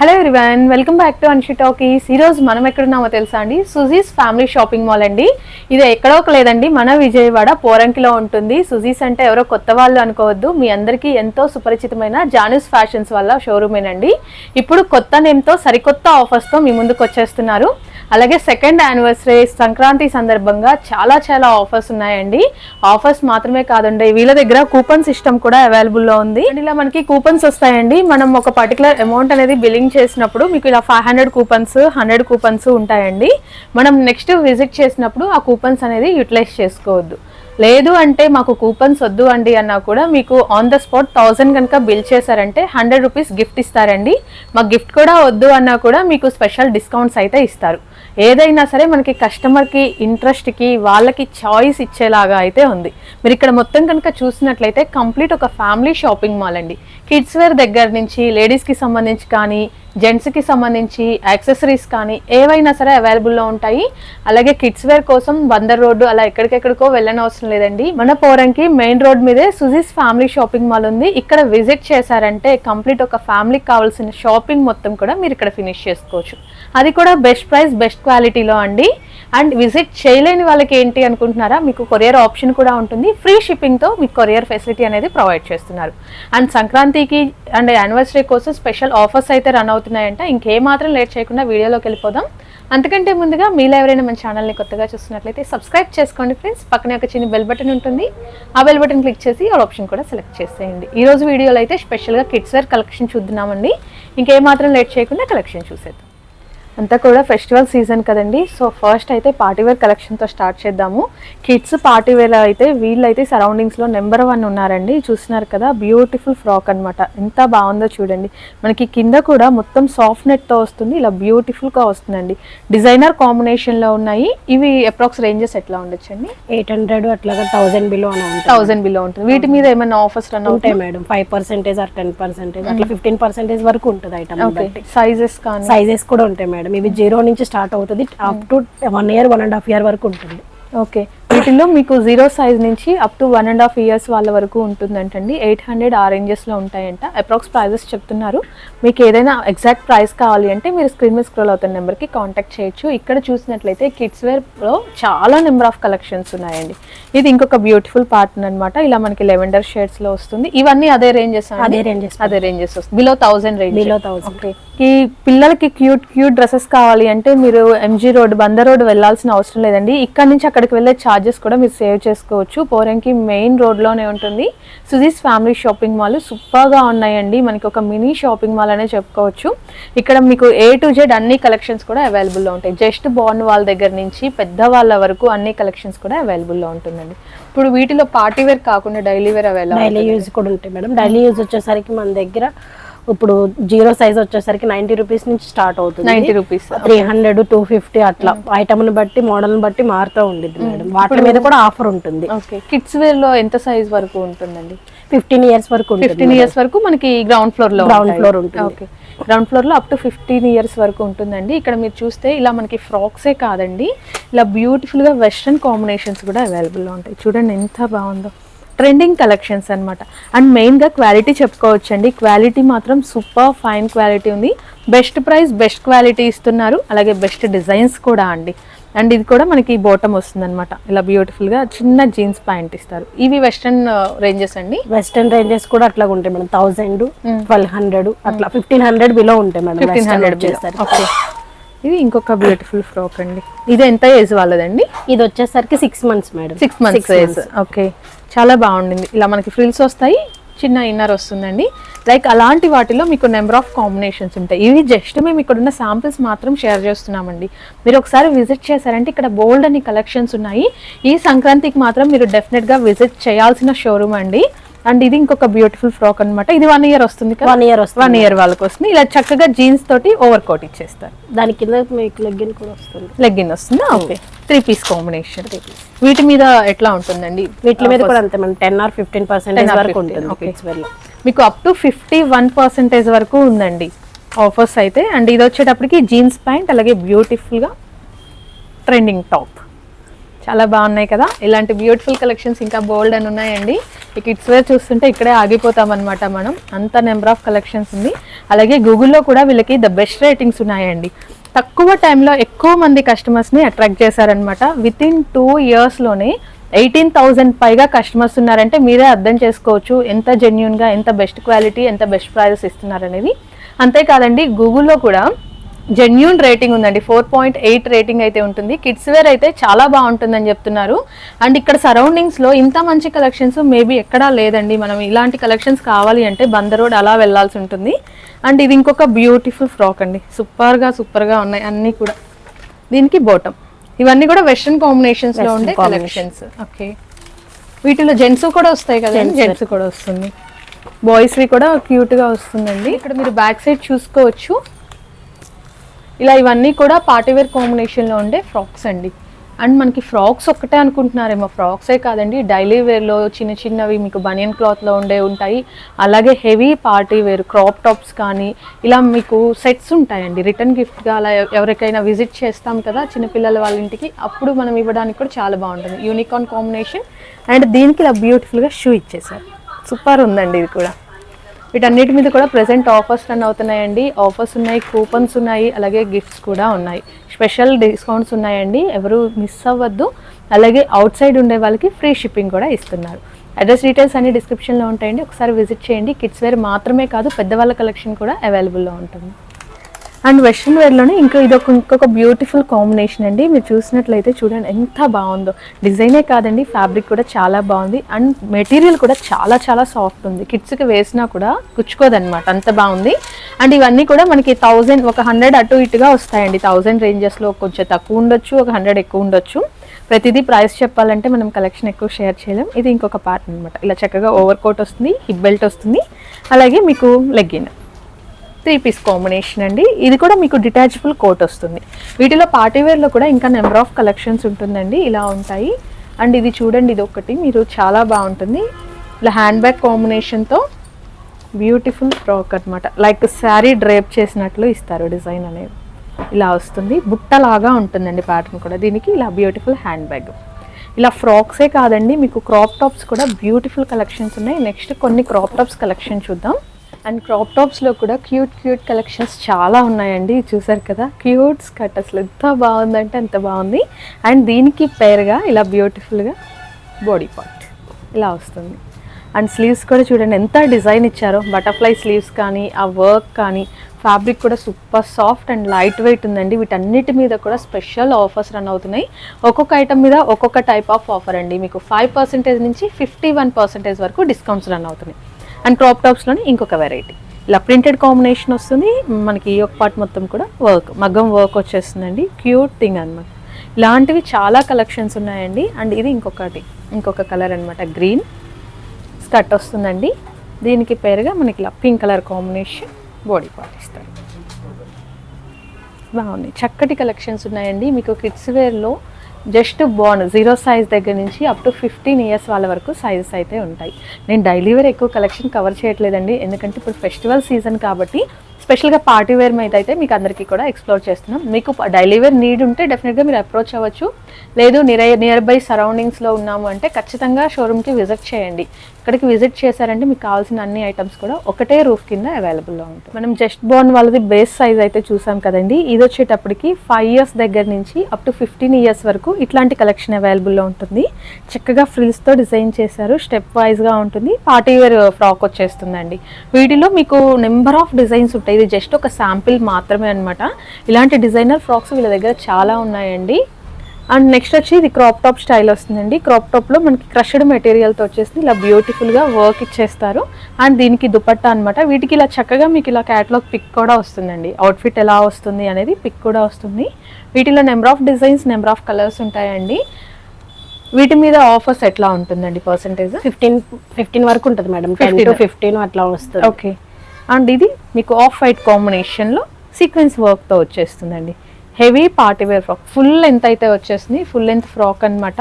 Hello everyone welcome back to Anshi talkies ఈ మనం ఎక్కడున్నామో తెలుసా అండి? సుజీస్ ఫ్యామిలీ షాపింగ్ మాల్ అండి. ఇది ఎక్కడో ఒక లేదండి మన విజయవాడ పోరంకిలో ఉంటుంది. సుజీస్ అంటే ఎవరో కొత్త వాళ్ళు అనుకోవద్దు. మీ అందరికీ ఎంతో సుపరిచితమైన జానూస్ ఫ్యాషన్స్ వల్ల షోరూమేనండి ఇప్పుడు కొత్త నేమ్తో సరికొత్త ఆఫర్స్తో మీ ముందుకు వచ్చేస్తున్నారు. అలాగే సెకండ్ యానివర్సరీ సంక్రాంతి సందర్భంగా చాలా చాలా ఆఫర్స్ ఉన్నాయండి. ఆఫర్స్ మాత్రమే కాదండి వీళ్ళ దగ్గర కూపన్ సిస్టమ్ కూడా అవైలబుల్లో ఉంది. అండ్ ఇలా మనకి కూపన్స్ వస్తాయండి. మనం ఒక పర్టికులర్ అమౌంట్ అనేది బిల్లింగ్ చేసినప్పుడు మీకు ఇలా five hundred coupons hundred coupons ఉంటాయండి. మనం నెక్స్ట్ విజిట్ చేసినప్పుడు ఆ కూపన్స్ అనేది యూటిలైజ్ చేసుకోవద్దు. లేదు అంటే మాకు కూపన్స్ వద్దు అండి అన్నా కూడా మీకు ఆన్ ద స్పాట్ థౌజండ్ కనుక బిల్ చేశారంటే హండ్రెడ్ రూపీస్ గిఫ్ట్ ఇస్తారండి. మాకు గిఫ్ట్ కూడా వద్దు అన్నా కూడా మీకు స్పెషల్ డిస్కౌంట్స్ అయితే ఇస్తారు. ఏదైనా సరే మనకి కస్టమర్కి ఇంట్రెస్ట్కి వాళ్ళకి చాయిస్ ఇచ్చేలాగా అయితే ఉంది. మీరు ఇక్కడ మొత్తం కనుక చూసినట్లయితే కంప్లీట్ ఒక ఫ్యామిలీ షాపింగ్ మాల్ అండి. కిడ్స్ వేర్ దగ్గర నుంచి లేడీస్కి సంబంధించి కానీ జెంట్స్కి సంబంధించి యాక్సెసరీస్ కానీ ఏవైనా సరే అవైలబుల్లో ఉంటాయి. అలాగే కిడ్స్ వేర్ కోసం బందర్ రోడ్డు అలా ఎక్కడికెక్కడికో వెళ్ళని అవసరం లేదండి. మన పోరంకి మెయిన్ రోడ్ మీదే సుజీస్ ఫ్యామిలీ షాపింగ్ మాల్ ఉంది. ఇక్కడ విజిట్ చేశారంటే కంప్లీట్ ఒక ఫ్యామిలీకి కావాల్సిన షాపింగ్ మొత్తం కూడా మీరు ఇక్కడ ఫినిష్ చేసుకోవచ్చు. అది కూడా బెస్ట్ ప్రైస్ బెస్ట్ క్వాలిటీలో అండి. అండ్ విజిట్ చేయలేని వాళ్ళకి ఏంటి అనుకుంటున్నారా? మీకు కొరియర్ ఆప్షన్ కూడా ఉంటుంది. ఫ్రీ షిప్పింగ్తో మీకు కొరియర్ ఫెసిలిటీ అనేది ప్రొవైడ్ చేస్తున్నారు. అండ్ సంక్రాంతి సంక్రాంతికి అండ్ యానివర్సరీ కోసం స్పెషల్ ఆఫర్స్ అయితే రన్ అవుతున్నాయంట. ఇంకేమాత్రం లేట్ చేయకుండా వీడియోలోకి వెళ్ళిపోదాం. అంతకంటే ముందుగా మీలో ఎవరైనా మన ఛానల్ని కొత్తగా చూస్తున్నట్లయితే సబ్స్క్రైబ్ చేసుకోండి ఫ్రెండ్స్ పక్కనే ఒక చిన్న బెల్ బటన్ ఉంటుంది. ఆ బెల్ బటన్ క్లిక్ చేసి ఆ ఆప్షన్ కూడా సెలెక్ట్ చేసేయండి. ఈరోజు వీడియోలో అయితే స్పెషల్గా కిడ్స్ వేర్ కలెక్షన్ చూద్దామండి. ఇంకేమాత్రం లేట్ చేయకుండా కలెక్షన్ చూసేద్దాం. అంతా కూడా ఫెస్టివల్ సీజన్ కదండి. సో ఫస్ట్ అయితే పార్టీ వేర్ కలెక్షన్తో స్టార్ట్ చేద్దాము. కిడ్స్ పార్టీ వేర్ అయితే వీళ్ళైతే సరౌండింగ్స్లో నెంబర్ వన్ ఉన్నారండి. చూస్తున్నారు కదా బ్యూటిఫుల్ ఫ్రాక్ అన్నమాట. ఎంత బాగుందో చూడండి. మనకి కింద కూడా మొత్తం సాఫ్ట్ నెట్తో వస్తుంది. ఇలా బ్యూటిఫుల్గా వస్తుందండి. డిజైనర్ కాంబినేషన్లో ఉన్నాయి. ఇవి అప్రాక్స్ రేంజెస్ ఎట్లా ఉండొచ్చండి? ఎయిట్ హండ్రెడ్ అట్లాగా థౌసండ్ బిలో థౌసండ్ బిలో ఉంటుంది. వీటి మీద ఏమైనా ఆఫర్స్ రన్ ఉంటాయి madam. Five percentage or ten percentage అట్లా ఫిఫ్టీన్ పర్సెంటేజ్ వరకు ఉంటుంది ఐటమ్ సైజెస్ కానీ? సైజెస్ కూడా ఉంటాయి మేడం. ఇవి జీరో నుంచి స్టార్ట్ అవుతుంది up to one year one and half year వరకు ఉంటుంది. ఓకే వీటిల్లో మీకు జీరో సైజ్ నుంచి up to one and half years వాళ్ళ వరకు ఉంటుందంటండి. ఎయిట్ హండ్రెడ్ ఆ రేంజెస్లో ఉంటాయంట. అప్రాక్స్ ప్రైజెస్ చెప్తున్నారు. మీకు ఏదైనా ఎగ్జాక్ట్ ప్రైస్ కావాలి అంటే మీరు స్క్రీన్ మీద స్క్రోల్ అవుతున్న నెంబర్కి కాంటాక్ట్ చేయొచ్చు. ఇక్కడ చూసినట్లయితే కిడ్స్ వేర్లో చాలా నెంబర్ ఆఫ్ కలెక్షన్స్ ఉన్నాయండి. ఇది ఇంకొక బ్యూటిఫుల్ పార్ట్ అనమాట ఇలా మనకి లెవెండర్ షేడ్స్లో వస్తుంది. ఇవన్నీ అదే రేంజెస్ అదే ranges. అదే రేంజెస్ వస్తుంది. Below thousand range. Below thousand okay ఈ పిల్లలకి క్యూట్ క్యూట్ డ్రెస్సెస్ కావాలి అంటే మీరు ఎంజీ రోడ్ బందర్ రోడ్ వెళ్ళాల్సిన అవసరం లేదండి. ఇక్కడ నుంచి అక్కడికి వెళ్ళే ఛార్జెస్ కూడా మీరు సేవ్ చేసుకోవచ్చు. పోరంకి మెయిన్ రోడ్లోనే ఉంటుంది. సుజీస్ ఫ్యామిలీ షాపింగ్ మాల్ సూపర్గా ఉన్నాయండి. మనకి ఒక మినీ షాపింగ్ మాల్ అనే చెప్పుకోవచ్చు. ఇక్కడ మీకు ఏ టు జెడ్ అన్ని కలెక్షన్స్ కూడా అవైలబుల్లో ఉంటాయి. జస్ట్ బార్న్ వాళ్ళ దగ్గర నుంచి పెద్ద వాళ్ళ వరకు అన్ని కలెక్షన్స్ కూడా అవైలబుల్లో ఉంటుందండి. ఇప్పుడు వీటిలో పార్టీ వేర్ కాకుండా daily wear daily available use కూడా ఉంటాయి మేడం. డైలీ యూజ్ వచ్చేసరికి మన దగ్గర ఇప్పుడు జీరో సైజ్ వచ్చేసరికి నైన్టీ రూపీస్ నుంచి స్టార్ట్ అవుతుంది. Ninety rupees. Three hundred two fifty అట్లా. ఐటమ్ని బట్టి మోడల్ని బట్టి మారుతూ ఉండిద్ది మేడం. వాటి మీద కూడా ఆఫర్ ఉంటుంది. ఓకే. కిడ్స్ వేర్లో ఎంత సైజ్ వరకు ఉంటుందండి? ఫిఫ్టీన్ ఇయర్స్ వరకు ఫిఫ్టీన్ ఇయర్స్ వరకు మనకి గ్రౌండ్ ఫ్లోర్లో Ground floor ఉంటుంది. ఓకే గ్రౌండ్ ఫ్లోర్లో అప్ టు ఫిఫ్టీన్ ఇయర్స్ వరకు ఉంటుందండి. ఇక్కడ మీరు చూస్తే ఇలా మనకి ఫ్రాక్సే కాదండి. ఇలా బ్యూటిఫుల్గా వెస్ట్రన్ కాంబినేషన్స్ కూడా అవైలబుల్ ఉంటాయి. చూడండి ఎంత బాగుందో. ట్రెండింగ్ కలెక్షన్స్ అన్నమాట. అండ్ మెయిన్గా క్వాలిటీ చెప్పుకోవచ్చండి. క్వాలిటీ మాత్రం సూపర్ ఫైన్ క్వాలిటీ ఉంది. బెస్ట్ ప్రైస్ బెస్ట్ క్వాలిటీ ఇస్తున్నారు. అలాగే బెస్ట్ డిజైన్స్ కూడా అండి. అండ్ ఇది కూడా మనకి బోటం వస్తుంది అనమాట ఇలా బ్యూటిఫుల్గా చిన్న జీన్స్ ప్యాంట్ ఇస్తారు. ఇవి వెస్ట్రన్ రేంజెస్ అండి? వెస్టర్న్ రేంజెస్ కూడా అట్లా ఉంటాయి మేడం. థౌసండ్ ట్వెల్వ్ హండ్రెడ్ అట్లా ఫిఫ్టీన్ హండ్రెడ్ బిలో ఉంటాయి మేడం. ఫిఫ్టీన్ హండ్రెడ్ ఓకే ఇది ఇంకొక బ్యూటిఫుల్ ఫ్రాక్ అండి. ఇది ఎంత ఏజ్ వాళ్ళదండి? ఇది వచ్చేసరికి six months madam six months age okay చాలా బాగుండింది. ఇలా మనకి ఫ్రిల్స్ వస్తాయి చిన్న ఇన్నర్ వస్తుందండి. లైక్ అలాంటి వాటిలో మీకు నెంబర్ ఆఫ్ కాంబినేషన్స్ ఉంటాయి. ఇవి జస్ట్ మేము ఇక్కడ ఉన్న శాంపిల్స్ మాత్రం షేర్ చేస్తున్నామండి. మీరు ఒకసారి విజిట్ చేశారంటే ఇక్కడ బోల్డ్ అని కలెక్షన్స్ ఉన్నాయి. ఈ సంక్రాంతికి మాత్రం మీరు డెఫినెట్గా విజిట్ చేయాల్సిన షోరూమ్ అండి. అండ్ ఇది ఇంకొక బ్యూటిఫుల్ ఫ్రాక్ అన్నమాట. ఇది వన్ ఇయర్ వస్తుంది వన్ ఇయర్ వస్తుంది. వన్ ఇయర్ వాళ్ళకి వస్తుంది ఇలా చక్కగా జీన్స్ తోటి ఓవర్ కోట్ ఇచ్చేస్తారు. దాని కింద మీకు లెగ్గిన్ కూడా వస్తుంది. లెగ్గిన్ వస్తుందా? ఓకే త్రీ పీస్ కాంబినేషన్ వీటి మీద ఎట్లా ఉంటుందండి? వీటి మీద కూడా అంతే మనం ten or fifteen percentage 10 or వరకు 15, ఉంటుంది. మీకు up to fifty one percentage వరకు ఉందండి ఆఫర్స్ అయితే. అండ్ ఇది వచ్చేటప్పటికి జీన్స్ ప్యాంట్ అలాగే బ్యూటిఫుల్గా ట్రెండింగ్ టాప్ చాలా బాగున్నాయి కదా. ఇలాంటి బ్యూటిఫుల్ కలెక్షన్స్ ఇంకా బోల్డ్ అని ఉన్నాయండి. ఈ కిడ్స్ వేర్ చూస్తుంటే ఇక్కడే ఆగిపోతాం అనమాట మనం. అంత నెంబర్ ఆఫ్ కలెక్షన్స్ ఉంది. అలాగే గూగుల్లో కూడా వీళ్ళకి ద బెస్ట్ రేటింగ్స్ ఉన్నాయండి. తక్కువ టైంలో ఎక్కువ మంది కస్టమర్స్ని అట్రాక్ట్ చేశారనమాట విత్ ఇన్ టూ ఇయర్స్లోనే ఎయిటీన్ థౌజండ్ పైగా కస్టమర్స్ ఉన్నారంటే మీరే అర్థం చేసుకోవచ్చు. ఎంత జెన్యున్గా ఎంత బెస్ట్ క్వాలిటీ ఎంత బెస్ట్ ప్రైజెస్ ఇస్తున్నారనేది. అంతేకాదండి గూగుల్లో కూడా జెన్యున్ రేటింగ్ ఉందండి. ఫోర్ పాయింట్ ఎయిట్ రేటింగ్ అయితే ఉంటుంది. కిడ్స్ వేర్ అయితే చాలా బాగుంటుందని చెప్తున్నారు. అండ్ ఇక్కడ సరౌండింగ్స్లో ఇంత మంచి కలెక్షన్స్ మేబీ ఎక్కడా లేదండి. మనం ఇలాంటి కలెక్షన్స్ కావాలి అంటే బంద రోడ్ అలా వెళ్ళాల్సి ఉంటుంది. అండ్ ఇది ఇంకొక బ్యూటిఫుల్ ఫ్రాక్ అండి. సూపర్గా సూపర్గా ఉన్నాయి అన్నీ కూడా. దీనికి బోటం ఇవన్నీ కూడా వెస్ట్రన్ కాంబినేషన్స్లో Western ఉండే. కలెక్షన్స్ ఓకే వీటిలో జెంట్స్ కూడా వస్తాయి కదా Gents జెంట్స్ కూడా వస్తుంది. బాయ్స్ వి కూడా క్యూట్గా వస్తుందండి. ఇక్కడ మీరు బ్యాక్ సైడ్ చూసుకోవచ్చు. ఇలా ఇవన్నీ కూడా పార్టీవేర్ కాంబినేషన్లో ఉండే ఫ్రాక్స్ అండి. అండ్ మనకి ఫ్రాక్స్ ఒక్కటే అనుకుంటున్నారేమో ఫ్రాక్సే కాదండి డైలీ వేర్లో చిన్న చిన్నవి మీకు బనియన్ క్లాత్లో ఉండే ఉంటాయి. అలాగే heavy party wear crop tops కానీ ఇలా మీకు సెట్స్ ఉంటాయండి రిటర్న్ గిఫ్ట్గా అలా ఎవరికైనా విజిట్ చేస్తాం కదా చిన్నపిల్లల వాళ్ళ ఇంటికి అప్పుడు మనం ఇవ్వడానికి కూడా చాలా బాగుంటుంది. యూనికార్న్ కాంబినేషన్ అండ్ దీనికి ఇలా బ్యూటిఫుల్గా షూ ఇచ్చేసారు. సూపర్ ఉందండి ఇది కూడా. వీటన్నిటి మీద కూడా ప్రెసెంట్ ఆఫర్స్ రన్ అవుతున్నాయండి. ఆఫర్స్ ఉన్నాయి కూపన్స్ ఉన్నాయి అలాగే గిఫ్ట్స్ కూడా ఉన్నాయి. స్పెషల్ డిస్కౌంట్స్ ఉన్నాయండి. ఎవరు మిస్ అవ్వద్దు. అలాగే అవుట్ సైడ్ ఉండే వాళ్ళకి ఫ్రీ షిప్పింగ్ కూడా ఇస్తున్నారు. అడ్రస్ డీటెయిల్స్ అన్ని డిస్క్రిప్షన్లో ఉంటాయండి. ఒకసారి విజిట్ చేయండి. కిడ్స్ వేర్ మాత్రమే కాదు పెద్దవాళ్ళ కలెక్షన్ కూడా అవైలబుల్లో ఉంటుంది. అండ్ వెస్ట్రన్ వేర్లోనే ఇంకా ఇది ఒక ఇంకొక బ్యూటిఫుల్ కాంబినేషన్ అండి. మీరు చూసినట్లయితే చూడండి ఎంత బాగుందో. డిజైనే కాదండి ఫ్యాబ్రిక్ కూడా చాలా బాగుంది. అండ్ మెటీరియల్ కూడా చాలా చాలా సాఫ్ట్ ఉంది. కిడ్స్కి వేసినా కూడా కుచ్చుకోదనమాట అంత బాగుంది. అండ్ ఇవన్నీ కూడా మనకి థౌజండ్ ఒక హండ్రెడ్ అటు ఇటుగా వస్తాయండి. థౌజండ్ రేంజెస్లో కొంచెం తక్కువ ఉండొచ్చు ఒక హండ్రెడ్ ఎక్కువ ఉండొచ్చు. ప్రతిదీ ప్రైస్ చెప్పాలంటే మనం కలెక్షన్ ఎక్కువ షేర్ చేయలేం. ఇది ఇంకొక పార్ట్ అనమాట ఇలా చక్కగా ఓవర్ కోట్ వస్తుంది హిప్ బెల్ట్ వస్తుంది. అలాగే మీకు లెగ్గిన్. త్రీ పీస్ కాంబినేషన్ అండి. ఇది కూడా మీకు డిటాచబుల్ కోట్ వస్తుంది. వీటిలో పార్టీవేర్లో కూడా ఇంకా నెంబర్ ఆఫ్ కలెక్షన్స్ ఉంటుందండి. ఇలా ఉంటాయి. అండ్ ఇది చూడండి ఇది ఒకటి. మీరు చాలా బాగుంటుంది. ఇలా హ్యాండ్ బ్యాగ్ కాంబినేషన్తో బ్యూటిఫుల్ ఫ్రాక్ అన్నమాట. లైక్ శారీ డ్రేప్ చేసినట్లు ఇస్తారు డిజైన్ అనేది. ఇలా వస్తుంది. బుట్టలాగా ఉంటుందండి ప్యాటర్న్ కూడా. దీనికి ఇలా బ్యూటిఫుల్ హ్యాండ్ బ్యాగ్. ఇలా ఫ్రాక్సే కాదండి. మీకు క్రాప్ టాప్స్ కూడా బ్యూటిఫుల్ కలెక్షన్స్ ఉన్నాయి. నెక్స్ట్ కొన్ని క్రాప్ టాప్స్ కలెక్షన్ చూద్దాం. అండ్ క్రాప్ టాప్స్లో కూడా క్యూట్ క్యూట్ కలెక్షన్స్ చాలా ఉన్నాయండి. చూసారు కదా? క్యూట్ స్కర్ట్ అసలు ఎంత బాగుందంటే అంత బాగుంది. అండ్ దీనికి పేరుగా ఇలా బ్యూటిఫుల్గా బాడీ పార్ట్ ఇలా వస్తుంది. అండ్ స్లీవ్స్ కూడా చూడండి ఎంత డిజైన్ ఇచ్చారో. బటర్ఫ్లై స్లీవ్స్ కానీ ఆ వర్క్ కానీ ఫ్యాబ్రిక్ కూడా super soft and light weight ఉందండి. వీటన్నిటి మీద కూడా స్పెషల్ ఆఫర్స్ రన్ అవుతున్నాయి. ఒక్కొక్క ఐటమ్ మీద ఒక్కొక్క టైప్ ఆఫ్ ఆఫర్ అండి. మీకు ఫైవ్ పర్సెంటేజ్ నుంచి ఫిఫ్టీ వన్ పర్సెంటేజ్ వరకు డిస్కౌంట్స్ రన్ అవుతున్నాయి. అండ్ క్రాప్ టాప్స్లోని ఇంకొక వెరైటీ ఇలా ప్రింటెడ్ కాంబినేషన్ వస్తుంది. మనకి ఈ ఒక పార్ట్ మొత్తం కూడా వర్క్ మగ్గం వర్క్ వచ్చేస్తుందండి. క్యూట్ థింగ్ అన్నమాట. ఇలాంటివి చాలా కలెక్షన్స్ ఉన్నాయండి. అండ్ ఇది ఇంకొకటి ఇంకొక కలర్ అనమాట గ్రీన్ స్కర్ట్ వస్తుందండి. దీనికి పేరుగా మనకి ఇలా pink colour combination body part ఇస్తారు. బాగున్నాయి. చక్కటి కలెక్షన్స్ ఉన్నాయండి. మీకు కిడ్స్ వేర్లో జస్ట్ బాన్ జీరో సైజ్ దగ్గర నుంచి అప్ టు ఫిఫ్టీన్ ఇయర్స్ వాళ్ళ వరకు సైజెస్ అయితే ఉంటాయి. నేను డైలీ వేర్ ఎక్కువ కలెక్షన్ కవర్ చేయట్లేదండి. ఎందుకంటే ఇప్పుడు ఫెస్టివల్ సీజన్ కాబట్టి స్పెషల్గా పార్టీ వేర్ మీద అయితే మీకు అందరికీ కూడా ఎక్స్ప్లోర్ చేస్తున్నాం. మీకు డైలీ వేర్ నీడ్ ఉంటే డెఫినెట్గా మీరు అప్రోచ్ అవ్వచ్చు. లేదు నియర్ నియర్ బై సరౌండింగ్స్లో ఉన్నాము అంటే ఖచ్చితంగా షోరూమ్కి విజిట్ చేయండి. ఇక్కడికి విజిట్ చేశారంటే మీకు కావాల్సిన అన్ని ఐటమ్స్ కూడా ఒకటే రూఫ్ కింద అవైలబుల్లో ఉంటుంది మనం జస్ట్ బోర్న్ వాళ్ళది బేస్ సైజ్ అయితే చూసాం కదండి. ఇది వచ్చేటప్పటికి ఫైవ్ ఇయర్స్ దగ్గర నుంచి అప్ టు ఫిఫ్టీన్ ఇయర్స్ వరకు ఇట్లాంటి కలెక్షన్ అవైలబుల్లో ఉంటుంది. చక్కగా ఫ్రిల్స్తో డిజైన్ చేశారు. స్టెప్ వైజ్గా ఉంటుంది. పార్టీ వేర్ ఫ్రాక్ వచ్చేస్తుందండి. వీటిలో మీకు నెంబర్ ఆఫ్ డిజైన్స్ ఉంటాయి. ఇది జస్ట్ ఒక శాంపిల్ మాత్రమే అన్నమాట. ఇలాంటి డిజైనర్ ఫ్రాక్స్ వీళ్ళ దగ్గర చాలా ఉన్నాయండి. అండ్ నెక్స్ట్ వచ్చి ఇది క్రాప్ టాప్ స్టైల్ వస్తుందండి. క్రాప్ టాప్లో మనకి క్రష్డ్ మెటీరియల్తో వచ్చేసి ఇలా బ్యూటిఫుల్గా వర్క్ ఇచ్చేస్తారు. అండ్ దీనికి దుపట్టా అనమాట వీటికి ఇలా చక్కగా మీకు ఇలా క్యాటలాగ్ పిక్ కూడా వస్తుందండి. అవుట్ఫిట్ ఎలా వస్తుంది అనేది పిక్ కూడా వస్తుంది. వీటిలో number of designs number of colours ఉంటాయండి. వీటి మీద ఆఫర్స్ ఎట్లా ఉంటుందండి పర్సంటేజ్ ఫిఫ్టీన్ ఫిఫ్టీన్ వరకు ఉంటుంది మేడం. టెన్ 15 టు ఫిఫ్టీన్ అట్లా వస్తుంది. ఓకే అండ్ ఇది మీకు ఆఫ్ వైట్ కాంబినేషన్లో సీక్వెన్స్ వర్క్తో వచ్చేస్తుందండి. Heavy party wear frock. Full length అయితే వచ్చేస్తుంది. ఫుల్ లెంత్ ఫ్రాక్ అన్నమాట.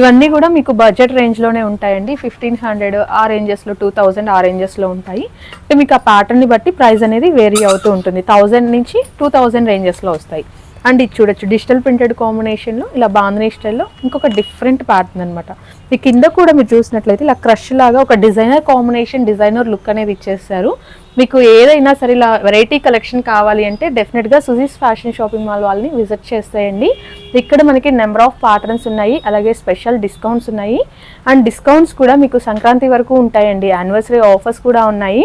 ఇవన్నీ కూడా మీకు బడ్జెట్ రేంజ్లోనే ఉంటాయండి. ఫిఫ్టీన్ హండ్రెడ్ ఆ రేంజెస్లో టూ థౌజండ్ ఆ రేంజెస్లో ఉంటాయి. అంటే మీకు ఆ ప్యాటర్న్ని బట్టి ప్రైస్ అనేది వేరీ అవుతూ ఉంటుంది. థౌజండ్ నుంచి టూ థౌజండ్ రేంజెస్లో వస్తాయి. అండ్ ఇది చూడొచ్చు. డిజిటల్ ప్రింటెడ్ కాంబినేషన్లో ఇలా బాంధనీ స్టైల్లో ఇంకొక డిఫరెంట్ ప్యాటర్న్ అనమాట ఈ కింద కూడా మీరు చూసినట్లయితే ఇలా క్రష్ లాగా ఒక డిజైనర్ కాంబినేషన్ డిజైనర్ లుక్ అనేది ఇచ్చేస్తారు మీకు ఏదైనా సరే ఇలా వెరైటీ కలెక్షన్ కావాలి అంటే డెఫినెట్గా సుజీస్ ఫ్యాషన్ షాపింగ్ మాల్ వాళ్ళని విజిట్ చేసేయండి. ఇక్కడ మనకి నెంబర్ ఆఫ్ ప్యాటర్న్స్ ఉన్నాయి అలాగే స్పెషల్ డిస్కౌంట్స్ ఉన్నాయి. అండ్ డిస్కౌంట్స్ కూడా మీకు సంక్రాంతి వరకు ఉంటాయండి. యానివర్సరీ ఆఫర్స్ కూడా ఉన్నాయి.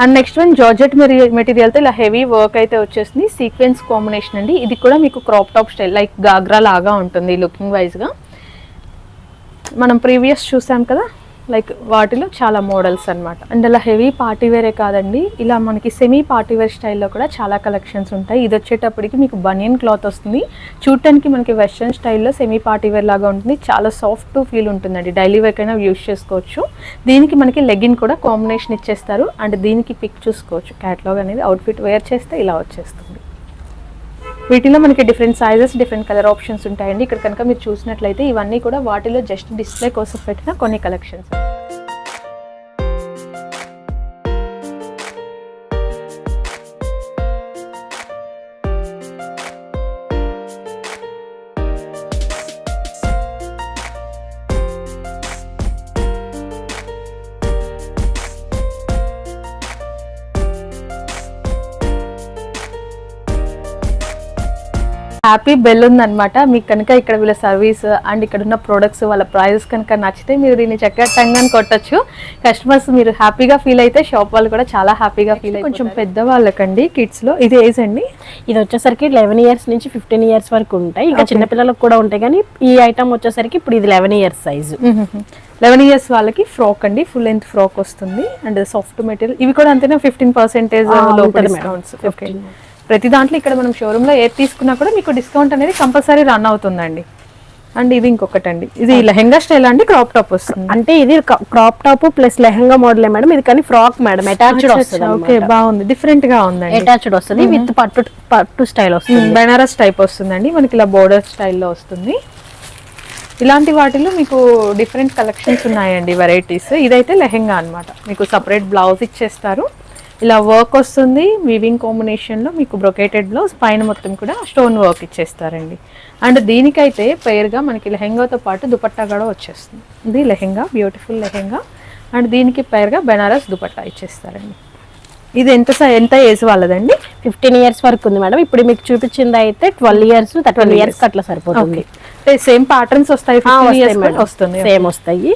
అండ్ నెక్స్ట్ వన్ జార్జెట్ మెటీరియల్తో ఇలా హెవీ వర్క్ అయితే వచ్చేసింది. సీక్వెన్స్ కాంబినేషన్ అండి. ఇది కూడా మీకు crop top style like ghagra లాగా ఉంటుంది లుకింగ్ వైజ్గా మనం ప్రీవియస్ చూసాం కదా? లైక్ వాటిలో చాలా మోడల్స్ అన్నమాట. అండ్ అలా హెవీ పార్టీ వేరే కాదండి. ఇలా మనకి సెమీ పార్టీ వేర్ స్టైల్లో కూడా చాలా కలెక్షన్స్ ఉంటాయి. ఇది వచ్చేటప్పటికి మీకు బనియన్ క్లాత్ వస్తుంది. చూడటానికి మనకి వెస్ట్రన్ స్టైల్లో సెమీ పార్టీ వేర్ లాగా ఉంటుంది. చాలా సాఫ్ట్ ఫీల్ ఉంటుందండి. డైలీ వేకైనా కైనా యూస్ చేసుకోవచ్చు. దీనికి మనకి లెగిన్ కూడా కాంబినేషన్ ఇచ్చేస్తారు. అండ్ దీనికి పిక్ చూసుకోవచ్చు. క్యాటలాగ్ అనేది అవుట్ఫిట్ వేర్ చేస్తే ఇలా వచ్చేస్తుంది. వీటిలో మనకి different sizes different colour options ఉంటాయండి. ఇక్కడ కనుక మీరు చూసినట్లయితే ఇవన్నీ కూడా వాటిలో జస్ట్ డిస్ప్లే కోసం పెట్టిన కొన్ని కలెక్షన్స్ హ్యాపీ బెల్ ఉందన్నమాట. మీకు కనుక ఇక్కడ వీళ్ళ సర్వీస్ అండ్ ఇక్కడ ఉన్న ప్రొడక్ట్స్ వాళ్ళ ప్రైజెస్ కనుక నచ్చితే మీరు దీన్ని చక్కగా టంగని కొట్టచ్చు. కస్టమర్స్ మీరు హ్యాపీగా ఫీల్ అయితే షాప్ వాళ్ళు కూడా చాలా హ్యాపీగా ఫీల్ అయ్యి కొంచెం పెద్ద వాళ్ళకండి కిడ్స్లో. ఇది ఏజ్ అండి? ఇది వచ్చేసరికి లెవెన్ ఇయర్స్ నుంచి ఫిఫ్టీన్ ఇయర్స్ వరకు ఉంటాయి. ఇంకా చిన్న పిల్లలకు కూడా ఉంటాయి కానీ ఈ ఐటమ్ వచ్చేసరికి ఇప్పుడు ఇది eleven years size eleven years వాళ్ళకి ఫ్రాక్ అండి. ఫుల్ లెంత్ ఫ్రాక్ వస్తుంది. అండ్ సాఫ్ట్ మెటీరియల్ ఇవి కూడా అంతేనా? Fifteen percentage. డిస్కౌంట్స్ ఓకే ప్రతి దాంట్లో ఇక్కడ మనం షోరూమ్లో ఏది తీసుకున్నా కూడా మీకు డిస్కౌంట్ అనేది కంపల్సరీ రన్ అవుతుందండి. అండ్ ఇది ఇంకొకటి అండి ఇది లెహెంగా స్టైల్ అండి క్రాప్ టాప్ వస్తుంది. అంటే ఇది క్రాప్ టాప్ ప్లస్ లెహంగా మోడలే మేడం? ఇది కానీ ఫ్రాక్ మేడం అటాచ్డ్ వస్తుంది ఓకే బాగుంది. డిఫరెంట్గా ఉందండి. అటాచ్డ్ వస్తుంది విత్ పట్టు పట్టు స్టైల్ వస్తుంది. బెనారస్ టైప్ వస్తుందండి. మనకి ఇలా బోర్డర్ స్టైల్లో వస్తుంది. ఇలాంటి వాటిలో మీకు డిఫరెంట్ కలెక్షన్స్ ఉన్నాయండి వెరైటీస్ ఇదైతే లెహెంగా అన్నమాట. మీకు సపరేట్ బ్లౌజ్ ఇచ్చేస్తారు. ఇలా వర్క్ వస్తుంది వీవింగ్ కాంబినేషన్లో మీకు బ్రొకేటెడ్ బ్లౌజ్ పైన మొత్తం కూడా స్టోన్ వర్క్ ఇచ్చేస్తారండి. అండ్ దీనికైతే పేరుగా మనకి లెహెంగాతో పాటు దుపట్టా కూడా వచ్చేస్తుంది. ఇది లెహెంగా బ్యూటిఫుల్ లెహెంగా. అండ్ దీనికి పేరుగా బెనారస్ దుపట్టా ఇచ్చేస్తారండి. ఇది ఎంత ఎంత ఏజ్ వాళ్ళదండి? ఫిఫ్టీన్ ఇయర్స్ వరకు ఉంది మేడం. ఇప్పుడు మీకు చూపించింది అయితే ట్వెల్వ్ ఇయర్స్ థర్టీన్ ఇయర్స్ అట్లా సరిపోతుంది. సేమ్ ప్యాటర్న్స్ వస్తాయి 15 years కూడా వస్తుంది. సేమ్ వస్తాయి.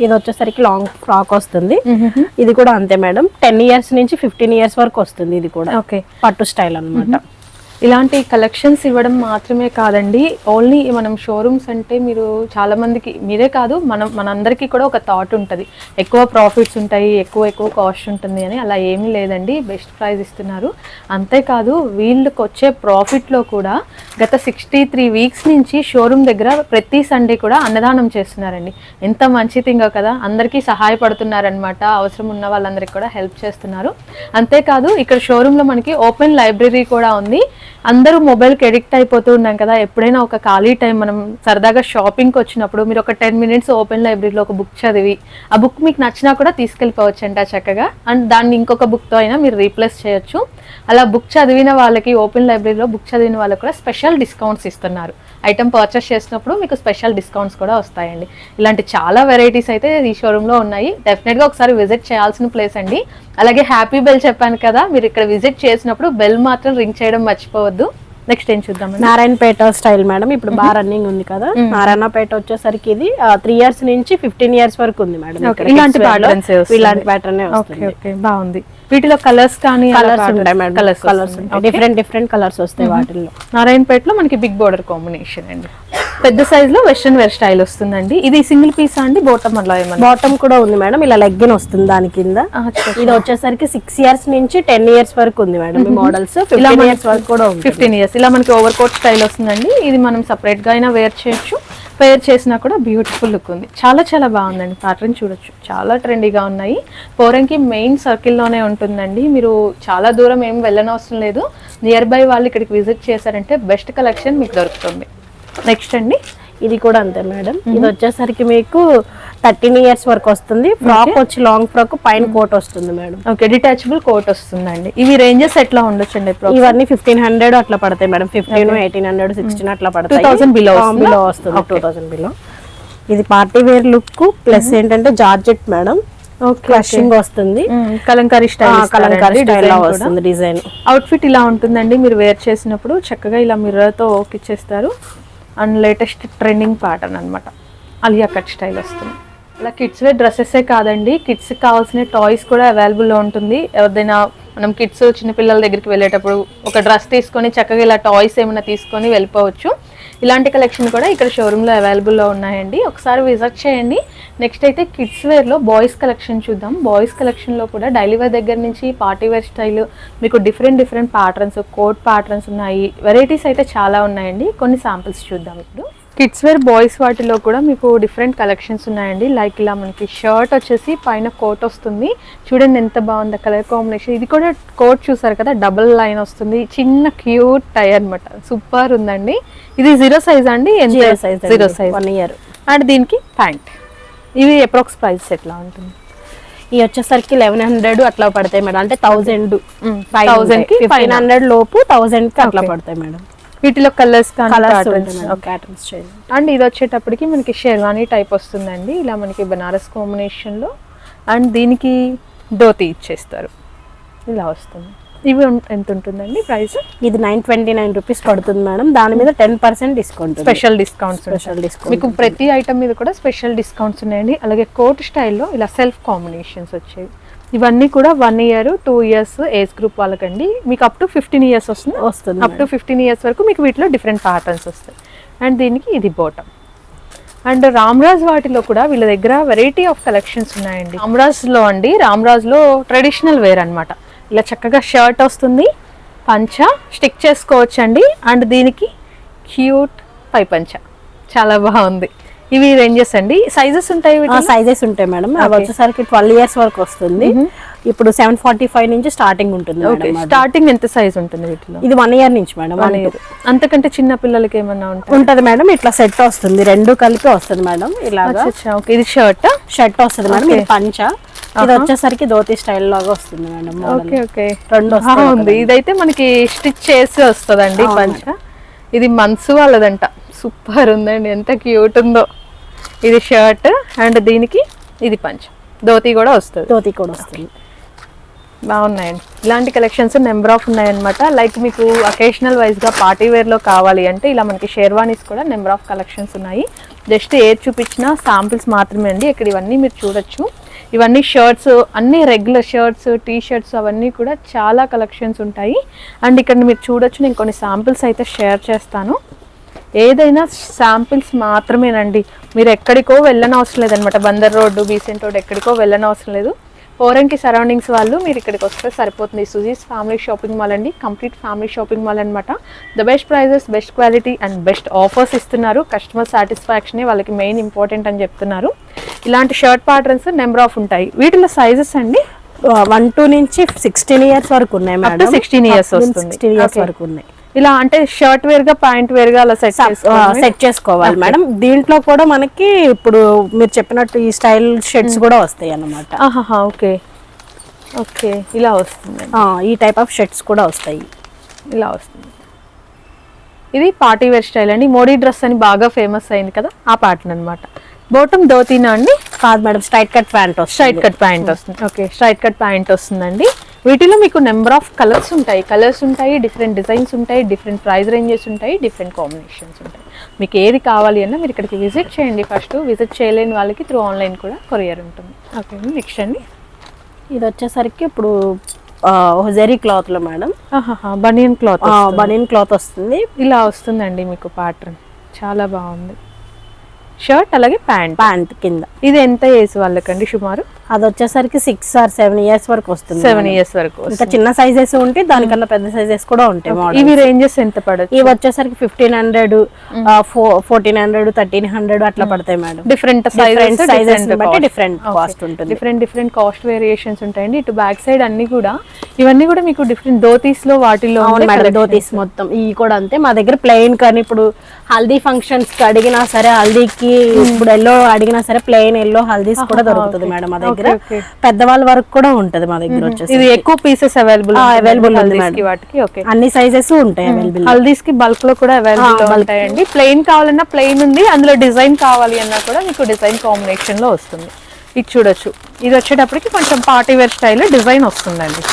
ఇది వచ్చేసరికి లాంగ్ ఫ్రాక్ వస్తుంది ఇది కూడా అంతే మేడం. టెన్ ఇయర్స్ నుంచి ఫిఫ్టీన్ ఇయర్స్ వరకు వస్తుంది ఇది కూడా. ఓకే. పట్టు స్టైల్ అన్నమాట. ఇలాంటి కలెక్షన్స్ ఇవ్వడం మాత్రమే కాదండి. ఓన్లీ మనం షోరూమ్స్ అంటే మీరు చాలామందికి మీరే కాదు మనం మనందరికీ కూడా ఒక థాట్ ఉంటుంది. ఎక్కువ ప్రాఫిట్స్ ఉంటాయి ఎక్కువ ఎక్కువ కాస్ట్ ఉంటుంది అని అలా ఏమీ లేదండి. బెస్ట్ ప్రైస్ ఇస్తున్నారు. అంతేకాదు వీళ్ళకి వచ్చే ప్రాఫిట్లో కూడా గత సిక్స్టీ త్రీ వీక్స్ నుంచి షోరూమ్ దగ్గర ప్రతి సండే కూడా అన్నదానం చేస్తున్నారండి. ఎంత మంచి థింగో కదా. అందరికీ సహాయపడుతున్నారనమాట అవసరం ఉన్న వాళ్ళందరికీ కూడా హెల్ప్ చేస్తున్నారు. అంతేకాదు ఇక్కడ షోరూంలో మనకి ఓపెన్ లైబ్రరీ కూడా ఉంది. అందరూ మొబైల్కి ఎడిక్ట్ అయిపోతూ ఉన్నాం కదా. ఎప్పుడైనా ఒక ఖాళీ టైం మనం సరదాగా షాపింగ్కి వచ్చినప్పుడు మీరు ఒక టెన్ మినిట్స్ ఓపెన్ లైబ్రరీలో ఒక బుక్ చదివి ఆ బుక్ మీకు నచ్చినా కూడా తీసుకెళ్ళిపోవచ్చు అంట చక్కగా. అండ్ దాన్ని ఇంకొక బుక్తో అయినా మీరు రీప్లేస్ చేయొచ్చు. అలా బుక్ చదివిన వాళ్ళకి ఓపెన్ లైబ్రరీలో బుక్ చదివిన వాళ్ళకి కూడా స్పెషల్ డిస్కౌంట్స్ ఇస్తున్నారు. ఐటమ్ పర్చేస్ చేసినప్పుడు మీకు స్పెషల్ డిస్కౌంట్స్ కూడా వస్తాయండి. ఇలాంటి చాలా వెరైటీస్ అయితే ఈ షోరూంలో ఉన్నాయి. డెఫినెట్గా ఒకసారి విజిట్ చేయాల్సిన ప్లేస్ అండి. అలాగే హ్యాపీ బెల్ చెప్పాను కదా మీరు ఇక్కడ విజిట్ చేసినప్పుడు బెల్ మాత్రం రింగ్ చేయడం మర్చిపోవద్దు నెక్స్ట్ ఏం చూద్దామండి? నారాయణపేట స్టైల్ మేడం ఇప్పుడు బాగా రన్నింగ్ ఉంది కదా. నారాయణపేట వచ్చేసరికి ఇది త్రీ ఇయర్స్ నుంచి ఫిఫ్టీన్ ఇయర్స్ వరకు ఉంది మేడం ఇలాంటి. ఇలాంటి ప్యాటర్న్ ఓకే బాగుంది. వీటిలో కలర్స్ కానీ కలర్స్ ఉంటాయి madam. Colours colours different different colours వస్తాయి వాటిల్లో. నారాయణపేటలో మనకి బిగ్ బోర్డర్ కాంబినేషన్ అండి. పెద్ద సైజ్లో వెస్ట్రన్ వేర్ స్టైల్ వస్తుందండి. ఇది సింగిల్ పీస్ అండి? బోటమ్ అలా ఏమన్నా? బాటమ్ కూడా ఉంది మేడం. ఇలా లెగ్గిన్ వస్తుంది దాని కింద. ఇది వచ్చేసరికి సిక్స్ ఇయర్స్ నుంచి టెన్ ఇయర్స్ వరకు ఉంది మేడం. మోడల్స్ ఫిఫ్టీన్ ఇయర్స్ వరకు కూడా ఉంది ఫిఫ్టీన్ ఇయర్స్ ఇలా మనకి ఓవర్ కోట్ స్టైల్ వస్తుందండి. ఇది మనం సపరేట్గా అయినా వేర్ చేయొచ్చు. వేర్ చేసినా కూడా బ్యూటిఫుల్ లుక్ ఉంది. చాలా చాలా బాగుందండి. ప్యాటర్న్ చూడొచ్చు. చాలా ట్రెండీగా ఉన్నాయి. పోరంకి మెయిన్ సర్కిల్లోనే ఉంటుందండి. మీరు చాలా దూరం ఏం వెళ్ళనవసరం లేదు. నియర్ బై వాళ్ళు ఇక్కడికి విజిట్ చేశారంటే బెస్ట్ కలెక్షన్ మీకు దొరుకుతుంది. నెక్స్ట్ అండి. ఇది కూడా అంతే మేడం. ఇది వచ్చేసరికి మీకు థర్టీన్ ఇయర్స్ వరకు వస్తుంది. ఫ్రాక్ వచ్చి లాంగ్ ఫ్రాక్ పైన కోట్ వస్తుంది మేడం. ఓకే డిటాచబుల్ కోట్ వస్తుందండి. ఇవి రేంజెస్ ఎట్లా ఉండొచ్చండి ఇప్పుడు ఇవన్నీ ఫిఫ్టీన్ హండ్రెడ్ అట్లా పడతాయి madam. Fifteen eighteen hundred sixteen అట్లా పడతాయి. 2000 below వస్తుందా? బిలో వస్తుంది టూ థౌసండ్ బిలో ఇది పార్టీ వేర్ లుక్ ప్లస్ ఏంటంటే జార్జెట్ మేడం. ఓకే క్రషింగ్ వస్తుంది. కలంకారీ స్టైల్ కలంకారీ స్టైల్ వస్తుంది డిజైన్. అవుట్ఫిట్ ఇలా ఉంటుందండి మీరు వేర్ చేసినప్పుడు చక్కగా ఇలా మిర్రర్తో ఇచ్చేస్తారు. అండ్ లేటెస్ట్ ట్రెండింగ్ ప్యాటర్న్ అనమాట అలియా కట్ స్టైల్ వస్తుంది. అలా కిడ్స్ వేర్ డ్రెస్సెసే కాదండి. కిడ్స్కి కావాల్సిన టాయ్స్ కూడా అవైలబుల్లో ఉంటుంది. ఎవరిదైనా మనం కిడ్స్ చిన్నపిల్లల దగ్గరికి వెళ్ళేటప్పుడు ఒక డ్రెస్ తీసుకొని చక్కగా ఇలా టాయ్స్ ఏమైనా తీసుకొని వెళ్ళిపోవచ్చు. ఇలాంటి కలెక్షన్ కూడా ఇక్కడ షోరూంలో అవైలబుల్లో ఉన్నాయండి. ఒకసారి విజిట్ చేయండి. నెక్స్ట్ అయితే కిడ్స్ వేర్లో బాయ్స్ కలెక్షన్ చూద్దాం. బాయ్స్ కలెక్షన్లో కూడా డైలీ వేర్ దగ్గర నుంచి పార్టీ వేర్ స్టైల్ మీకు different different patterns coat patterns ఉన్నాయి. వెరైటీస్ అయితే చాలా ఉన్నాయండి. కొన్ని శాంపిల్స్ చూద్దాం ఇప్పుడు. కిడ్స్ వేర్ బాయ్స్ వాటిలో కూడా మీకు డిఫరెంట్ కలెక్షన్స్ ఉన్నాయండి. లైక్ ఇలా మనకి షర్ట్ వచ్చేసి పైన కోట్ వస్తుంది. చూడండి ఎంత బాగుంది కలర్ కాంబినేషన్ ఇది కూడా కోట్ చూసారు కదా డబుల్ లైన్ వస్తుంది. చిన్న క్యూట్ టై అనమాట సూపర్ ఉందండి. ఇది జీరో సైజ్ అండి? ఎంత? Size zero size one year and దీనికి ప్యాంట్. ఇవి అప్రాక్స్ ప్రైస్ ఎట్లా ఉంటుంది? ఇవి వచ్చేసరికి లెవెన్ హండ్రెడ్ అట్లా పడతాయి మేడం. అంటే థౌసండ్కి ఫైవ్ హండ్రెడ్ లోపు థౌసండ్కి అట్లా. పడతాయి మేడం. వీటిలో కలర్స్. ప్యాటర్న్స్ అండ్ ఇది వచ్చేటప్పటికి మనకి షెర్వానీ టైప్ వస్తుందండి. ఇలా మనకి బనారస్ కాంబినేషన్లో అండ్ దీనికి ధోతి ఇచ్చేస్తారు. ఇలా వస్తుంది. ఇవి ఎంత ఉంటుందండి ప్రైస్? ఇది నైన్ ట్వంటీ నైన్ రూపీస్ పడుతుంది మేడం. దాని మీద ten percent discount special discounts special discount మీకు ప్రతి ఐటమ్ మీద కూడా స్పెషల్ డిస్కౌంట్స్ ఉన్నాయండి. అలాగే కోట్ స్టైల్లో ఇలా సెల్ఫ్ కాంబినేషన్స్ వచ్చాయి ఇవన్నీ కూడా one year two years age group వాళ్ళకండి. మీకు అప్ టు ఫిఫ్టీన్ ఇయర్స్ వస్తుంది. వస్తుంది అప్ టు ఫిఫ్టీన్ ఇయర్స్ వరకు మీకు వీటిలో డిఫరెంట్ ప్యాటర్న్స్ వస్తాయి. అండ్ దీనికి ఇది బోటం అండ్ రామ్రాజ్ వాటిలో కూడా వీళ్ళ దగ్గర వెరైటీ ఆఫ్ కలెక్షన్స్ ఉన్నాయండి. రామ్రాజ్లో అండి రామ్రాజ్లో ట్రెడిషనల్ వేర్ అన్నమాట. ఇలా చక్కగా షర్ట్ వస్తుంది పంచ స్టిక్ చేసుకోవచ్చు అండి అండ్ దీనికి క్యూట్ పై పంచ. చాలా బాగుంది. ఇవి రేంజెస్ అండి. సైజెస్ ఉంటాయి? సైజెస్ ఉంటాయి మేడం. అవి. వచ్చేసరికి ట్వెల్వ్ ఇయర్స్ వరకు వస్తుంది. ఇప్పుడు సెవెన్ ఫార్టీ ఫైవ్ నుంచి స్టార్టింగ్ ఉంటుంది. స్టార్టింగ్ ఎంత సైజ్ ఉంటుంది వీటిలో? ఇది వన్ ఇయర్ నుంచి మేడం One year. అంతకంటే చిన్న పిల్లలకి ఏమన్నా ఉంటది? మేడం. ఇట్లా సెట్ వస్తుంది. రెండు కలిపి వస్తుంది మేడం. ఇలాగా. ఓకే ఇది షర్ట్ షర్ట్ వస్తుంది మేడం. ఇది పంచ. ఇది వచ్చేసరికి ధోతి స్టైల్ లాగా వస్తుంది మేడం. ఓకే ఓకే రెండు ఉంది. ఇదైతే మనకి స్టిచ్ చేసి వస్తుందండి. పంచ. ఇది మనసు వాళ్ళదంట. సూపర్ ఉందండి. ఎంత క్యూట్ ఉందో. ఇది షర్ట్ అండ్ దీనికి ఇది పంచ. ధోతి కూడా వస్తుంది. ధోతి కూడా వస్తుంది. బాగున్నాయండి. ఇలాంటి కలెక్షన్స్ నెంబర్ ఆఫ్ ఉన్నాయన్నమాట. లైక్ మీకు అకేషనల్ వైజ్గా పార్టీ వేర్లో కావాలి అంటే ఇలా మనకి షేర్వానీస్ కూడా నెంబర్ ఆఫ్ కలెక్షన్స్ ఉన్నాయి. జస్ట్ ఏది చూపించినా శాంపిల్స్ మాత్రమే అండి. ఇక్కడ ఇవన్నీ మీరు చూడొచ్చు. ఇవన్నీ షర్ట్స్ అన్ని రెగ్యులర్ షర్ట్స్ టీ షర్ట్స్ అవన్నీ కూడా చాలా కలెక్షన్స్ ఉంటాయి. అండ్ ఇక్కడ మీరు చూడొచ్చు. నేను కొన్ని శాంపిల్స్ అయితే షేర్ చేస్తాను. ఏదైనా శాంపిల్స్ మాత్రమేనండి. మీరు ఎక్కడికో వెళ్ళని అవసరం లేదనమాట. బందర్ రోడ్డు బీసెంట్ రోడ్ ఎక్కడికో వెళ్ళని అవసరం లేదు. పోరంకి సరౌండింగ్స్ వాళ్ళు మీరు ఇక్కడికి వస్తే సరిపోతుంది. సుజీస్ ఫ్యామిలీ షాపింగ్ మాల్ అండి. కంప్లీట్ ఫ్యామిలీ షాపింగ్ మాల్ అనమాట the best prices best quality and best offers ఇస్తున్నారు. కస్టమర్ సాటిస్ఫాక్షనే వాళ్ళకి మెయిన్ ఇంపార్టెంట్ అని చెప్తున్నారు. ఇలాంటి షర్ట్ ప్యాటర్న్స్ నెంబర్ ఆఫ్ ఉంటాయి. వీటిలో సైజెస్ అండి? వన్ టూ నుంచి సిక్స్టీన్ ఇయర్స్ వరకు ఉన్నాయి Up to మేడం 16 years వస్తుంది. Sixteen years. వరకు ఉన్నాయి. ఇలా అంటే షర్ట్ వేర్గా ప్యాంట్ వేర్గా అలా సెట్ సెట్ చేసుకోవాలి మేడం దీంట్లో కూడా మనకి ఇప్పుడు మీరు చెప్పినట్టు ఈ స్టైల్ షర్ట్స్ కూడా వస్తాయి అన్నమాట. ఓకే. ఓకే ఇలా వస్తుంది. ఈ టైప్ ఆఫ్ షర్ట్స్ కూడా వస్తాయి. ఇలా వస్తుంది. ఇది పార్టీ వేర్ స్టైల్ అండి. మోడీ డ్రెస్ అని బాగా ఫేమస్ అయింది కదా ఆ ప్యాటర్న్ అనమాట బోటం ధోతీనా అండి కాదు madam straight cut pant straight cut pant వస్తుంది. ఓకే స్ట్రైట్ కట్ ప్యాంట్ వస్తుందండి. వీటిలో మీకు నెంబర్ ఆఫ్ కలర్స్ ఉంటాయి. కలర్స్ ఉంటాయి డిఫరెంట్ డిజైన్స్ ఉంటాయి డిఫరెంట్ ప్రైస్ రేంజెస్ ఉంటాయి డిఫరెంట్ కాంబినేషన్స్ ఉంటాయి. మీకు ఏది కావాలి అన్నా మీరు ఇక్కడికి విజిట్ చేయండి ఫస్ట్ విజిట్ చేయలేని వాళ్ళకి త్రూ ఆన్లైన్ కూడా కొరియర్ ఉంటుంది. ఓకే నెక్స్ట్ అండి. ఇది వచ్చేసరికి ఇప్పుడు జెరీ క్లాత్లో madam. Banian cloth banian cloth వస్తుంది. ఇలా వస్తుందండి మీకు ప్యాటర్న్ చాలా బాగుంది. షర్ట్ అలాగే ప్యాంట్. ప్యాంట్ కింద. ఇది ఎంత ఏజ్ వాళ్ళకండి సుమారు? అది వచ్చేసరికి సిక్స్ ఆర్ సెవెన్ ఇయర్స్ వరకు వస్తుంది సెవెన్ ఇయర్స్ వరకు ఇంకా చిన్న సైజెస్ ఉంటే దానికన్నా పెద్ద సైజెస్ కూడా ఉంటాయి ఇవి రేంజెస్ ఎంత పడచ్చు? ఇవి వచ్చేసరికి fifteen hundred fourteen hundred thirteen hundred అట్లా పడతాయి మేడం. డిఫరెంట్ sizes బట్టి different cost ఉంటుంది. డిఫరెంట్ డిఫరెంట్ కాస్ట్ వేరియేషన్స్ ఉంటాయండి. ఇటు బ్యాక్ సైడ్ అన్ని కూడా ఇవన్నీ కూడా మీకు డిఫరెంట్ ధోతీస్లో అవును ఉండే మేడం. ధోతీస్ మొత్తం. ఇవి కూడా అంతే. మా దగ్గర ప్లెయిన్ కానీ ఇప్పుడు హల్దీ ఫంక్షన్స్కి అడిగినా సరే హల్దీకి ఇప్పుడు ఎల్లో అడిగినా సరే ప్లెయిన్ ఎల్లో హల్దీస్ కూడా దొరుకుతుంది మేడం మా దగ్గర. పెద్దవాళ్ళ వరకు కూడా ఉంటది మా దగ్గర వచ్చేసి ఇది ఎక్కువ పీసెస్ అవైలబుల్ మేడం. వాటికి ఓకే. అన్ని సైజెస్ ఉంటాయి అవైలబుల్ హల్దీస్కి బల్క్లో కూడా అవైలబుల్ ఉంటాయండి. ప్లెయిన్ కావాలన్నా ప్లెయిన్ ఉంది అందులో డిజైన్ కావాలి అన్నా కూడా మీకు డిజైన్ కాంబినేషన్లో వస్తుంది. ఇది చూడొచ్చు. ఇది వచ్చేటప్పటికి కొంచెం పార్టీ వేర్ స్టైల్ డిజైన్ వస్తుందండి.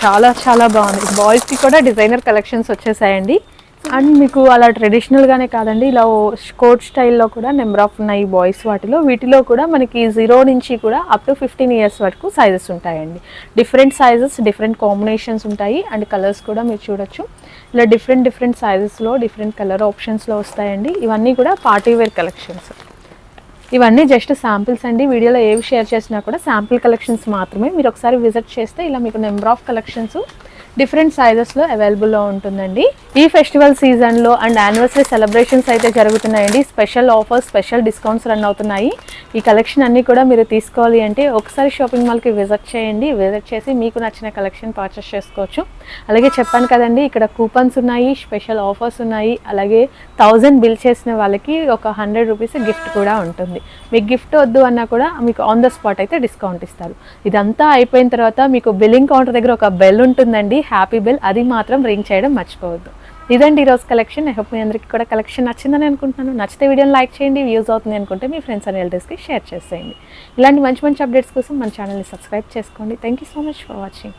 చాలా చాలా బాగుంది. బాయ్స్కి కూడా డిజైనర్ కలెక్షన్స్ వచ్చేసాయండి. అండ్ మీకు అలా ట్రెడిషనల్గానే కాదండి ఇలా కోట్ స్టైల్లో కూడా నెంబర్ ఆఫ్ ఉన్నాయి బాయ్స్ వాటిలో. వీటిలో కూడా మనకి జీరో నుంచి కూడా అప్ టు ఫిఫ్టీన్ ఇయర్స్ వరకు సైజెస్ ఉంటాయండి. డిఫరెంట్ సైజెస్ డిఫరెంట్ కాంబినేషన్స్ ఉంటాయి. అండ్ కలర్స్ కూడా మీరు చూడొచ్చు. ఇలా డిఫరెంట్ డిఫరెంట్ సైజెస్లో డిఫరెంట్ కలర్ ఆప్షన్స్లో వస్తాయండి. ఇవన్నీ కూడా పార్టీ వేర్ కలెక్షన్స్ ఇవన్నీ జస్ట్ శాంపిల్స్ అండి. వీడియోలో ఏవి షేర్ చేసినా కూడా శాంపిల్ కలెక్షన్స్ మాత్రమే. మీరు ఒకసారి విజిట్ చేస్తే ఇలా మీకు నెంబర్ ఆఫ్ కలెక్షన్స్ డిఫరెంట్ సైజెస్లో అవైలబుల్లో ఉంటుందండి. ఈ ఫెస్టివల్ సీజన్లో అండ్ యానివర్సరీ సెలబ్రేషన్స్ అయితే జరుగుతున్నాయండి. Special offers special discounts run అవుతున్నాయి. ఈ కలెక్షన్ అన్నీ కూడా మీరు తీసుకోవాలి అంటే ఒకసారి షాపింగ్ మాల్కి విజిట్ చేయండి. విజిట్ చేసి మీకు నచ్చిన కలెక్షన్ పర్చేస్ చేసుకోవచ్చు. అలాగే చెప్పాను కదండి ఇక్కడ కూపన్స్ ఉన్నాయి స్పెషల్ ఆఫర్స్ ఉన్నాయి. అలాగే థౌజండ్ బిల్ చేసిన వాళ్ళకి ఒక హండ్రెడ్ రూపీస్ గిఫ్ట్ కూడా ఉంటుంది. మీకు గిఫ్ట్ వద్దు అన్నా కూడా మీకు ఆన్ ద స్పాట్ అయితే డిస్కౌంట్ ఇస్తారు. ఇదంతా అయిపోయిన తర్వాత మీకు బిల్లింగ్ కౌంటర్ దగ్గర ఒక బెల్ ఉంటుందండి. హ్యాపీ బెల్ అది మాత్రం రింగ్ చేయడం మర్చిపోవద్దు. ఇదండి ఈరోజు కలెక్షన్ ఐ హోప్ మీ అందరికీ కూడా కలెక్షన్ నచ్చిందని అనుకుంటున్నాను. నచ్చితే వీడియోని లైక్ చేయండి వ్యూస్ అవుతుంది అనుకుంటే మీ ఫ్రెండ్స్ అండ్ రిలేటివ్స్కి షేర్ చేసేయండి. ఇలాంటి మంచి మంచి అప్డేట్స్ కోసం మన ఛానల్ని సబ్స్క్రైబ్ చేసుకోండి. Thank you so much for watching